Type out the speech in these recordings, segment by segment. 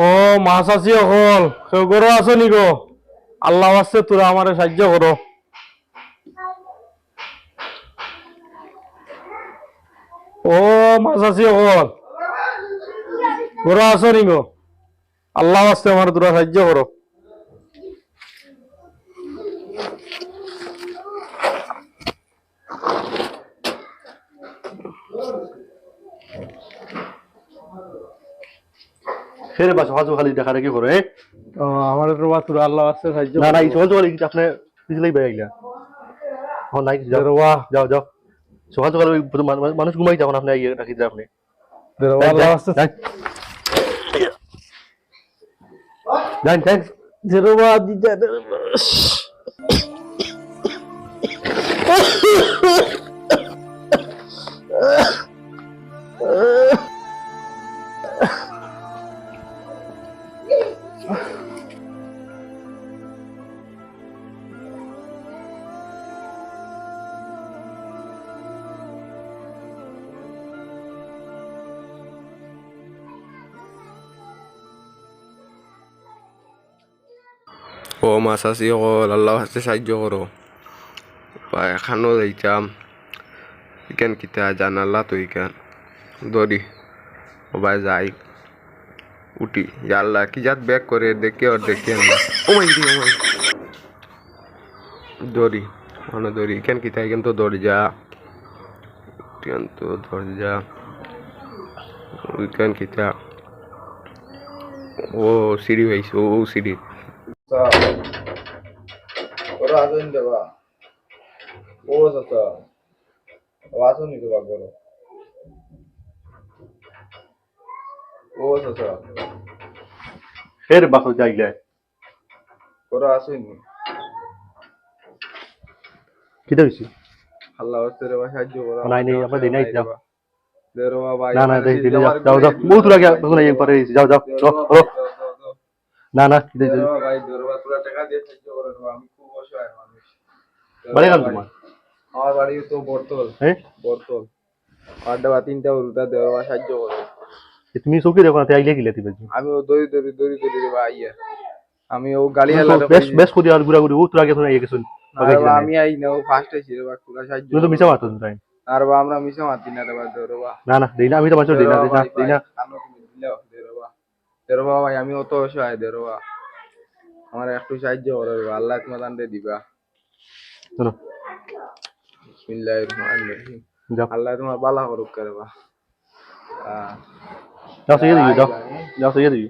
ও মাছ আছি অকল। কেউ গরো আছো নি গো? আল্লাহ আছে তোরা আমারে সাহায্য করো ও মাছ আছি অকল। গরো আছো নি গো? আল্লাহ আছে আমার তোরা সাহায্য করো ফেরে বাস হাজু খালি দেখা রেখে করে। ও আমার তোরা আল্লাহ আছে সাহায্য না না সকাল আপনি পিছলেই বেড়ে গেলা হ্যাঁ নাই যাও। যাও যাও। সকাল ওই মানুষ- ঘুমাই যাবেন আপনি ইয়ে রাখি যান আপনি। রোবা আল্লাহ আছে। যান যে মাছ আছি অকল আল্লাহ হাতে সাহায্য করো বা এখানো যাইতাম ইকান কিতা জানালা তো ইকান দড়ি ওবাই যাই উঠি আল্লাহ কি জাত ব্যাক করে দেখে আর দেখে না ও মাই দি ও মাই দড়ি মানে দড়ি ইকান কিতা ইকান তো দরজা ইকান তো দরজা ইকান কিতা ও সিঁড়ি হয়েছে ও সিঁড়ি ওরা আসেন দেবা ও চাচা ও আসুন দেবা করো ও চাচা ফের বাস যাইলে ওরা আসেন কি হয়েছে আল্লাহ হস্তে রে ভাই সাহায্য করো নাই, নাই, আমরা দিই নাই, যাও। দেরো ভাই না না দেখ দিলে যাও যাও যাও বহুত না না বাড়ি গান তোমার? আমার বাড়ি তো বর্তল হ্যাঁ? বর্তল আড্ডা বা তিনটা উল্টা সাহায্য করো। তুমি চৌকি দেখো না তুই আইলে গিলে দিবে। আমি ও দড়ি দড়ি দড়ি দড়ি রে ভাই ইয়া আমি ও গাড়ি আলা বেশ বেশ করি আর ও তোর আগে তোর গেছুন আমি আই না ও ফার্স্ট আইছি রে বা তোরা সাহায্য তুমি তো মিছা মারতো তাই। আর বা আমরা মিশে মাতি না রে বা না না দেই না আমি তো মানুষ দেই না দেই না দেই না। দেরবা ভাই আমি অত অসহায় দেরবা আমার একটু সাহায্য করো বা, আল্লাহ তোমার দান্ডে দিবা। বিসমিল্লাহির রহমানির রহিম। আল্লাহ তোমার বালা করুক করে বা। যাও দিবি যাও। দিবি।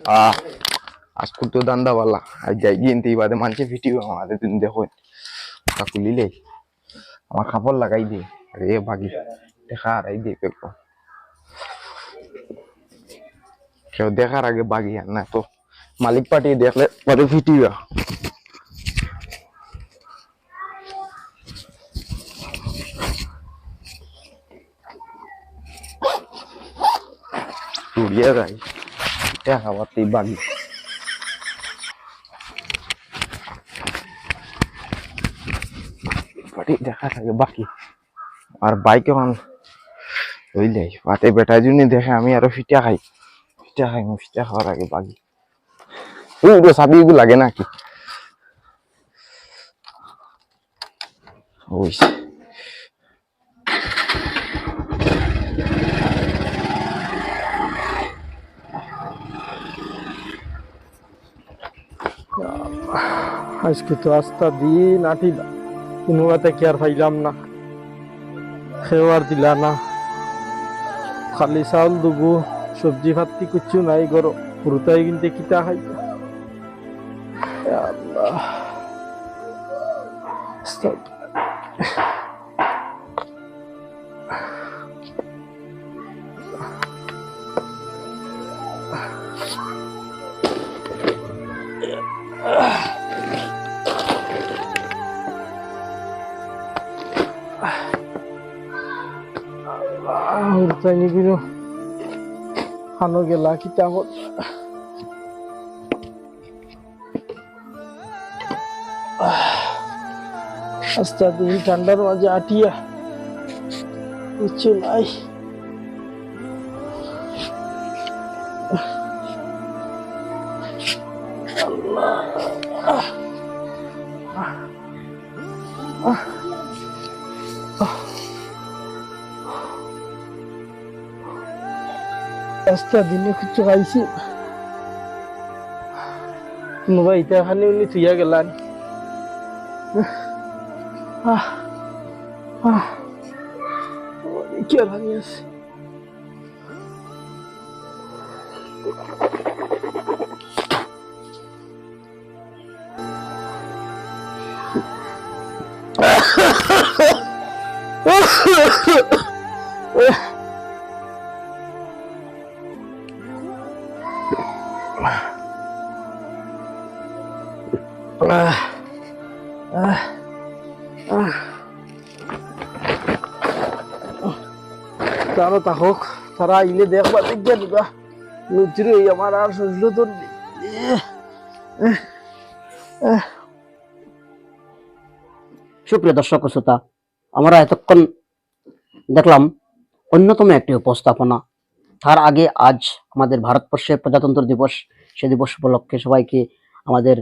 আহ। আজকে তো দান্দা বালা আর যাই গিয়ে বাদে মানছে ভিডিও আমাদের দিন দেখো খুলিলে আমার কাপড় লাগাই দে রে ভাগি দেখা আর আই দে পেকো কেউ দেখার আগে বাগি আর না তো মালিক পার্টি দেখলে পরে ভিডিও উড়িয়ে যায় দেখা পাতি পার্টি দেখার আগে বাকি। আর বাইক এখন হইলে পাতে বেটা জুনি দেখে আমি আরও ফিটা খাই। ফিটা খাই ফিটা খাওয়ার আগে বাকি ওগুলো চাবি এগুলো লাগে নাকি? ওই আজকে তো আস্তা দিন আটিলা কোনো বাতে কি পাইলাম না? সেও আর দিলা না। খালি চাউল দুগু সবজি ভাতি কিছু নাই গর পুরোটাই কিন্তু কিতা খাই। আল্লাহ। গেলা কিতা হল আস্তা দিন ঠান্ডার মাঝে আটিয়া। কিছু নাই। আস্তা Astia dini kucu kaisi, nuba ita hani uni tuya gelan, ah, ah, তারা তাহক তারা আইলে দেখবা, দেখবে দিবা লুচির এই আমার আর শরীর তো। সুপ্রিয় দর্শক শ্রোতা, আমরা এতক্ষণ দেখলাম অন্যতম একটি উপস্থাপনা তার আগে আজ আমাদের ভারতবর্ষের প্রজাতন্ত্র দিবস, সে দিবস উপলক্ষে সবাইকে আমাদের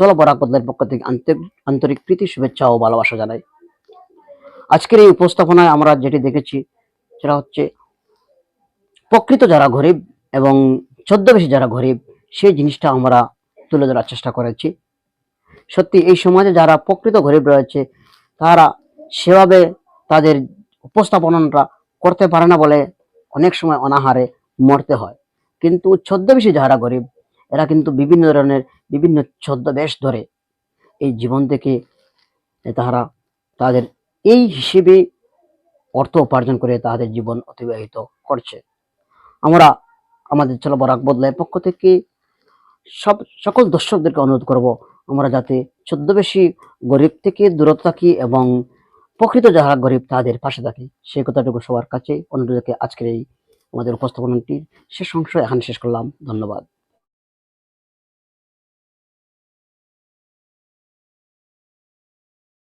চলো বরাক বদলের পক্ষ থেকে আন্তরিক প্রীতি, শুভেচ্ছা ও ভালোবাসা জানাই। আজকের এই উপস্থাপনায় আমরা যেটি দেখেছি, সেটা হচ্ছে প্রকৃত যারা গরিব এবং ছদ্মবেশী যারা গরিব, সেই জিনিসটা আমরা তুলে ধরার চেষ্টা করেছি। সত্যি, এই সমাজে যারা প্রকৃত গরিব রয়েছে, তারা সেভাবে তাদের উপস্থাপনটা করতে পারে না বলে অনেক সময় অনাহারে মরতে হয়। কিন্তু ছদ্মবেশী যারা গরিব, এরা কিন্তু বিভিন্ন ধরনের বিভিন্ন ছদ্মবেশ ধরে এই জীবন থেকে তারা তাদের এই হিসেবে অর্থ উপার্জন করে তাদের জীবন অতিবাহিত করছে। আমরা আমাদের চলো বরাক বদলায় পক্ষ থেকে সব সকল দর্শকদেরকে অনুরোধ করব, আমরা যাতে ছদ্মবেশী গরিব থেকে দূরত থাকি এবং প্রকৃত যারা গরিব তাদের পাশে থাকি সেই কথাটুকু সবার কাছে অনুরোধকে আজকের এই আমাদের উপস্থাপনাটির শেষ অংশ এখানে শেষ করলাম। ধন্যবাদ।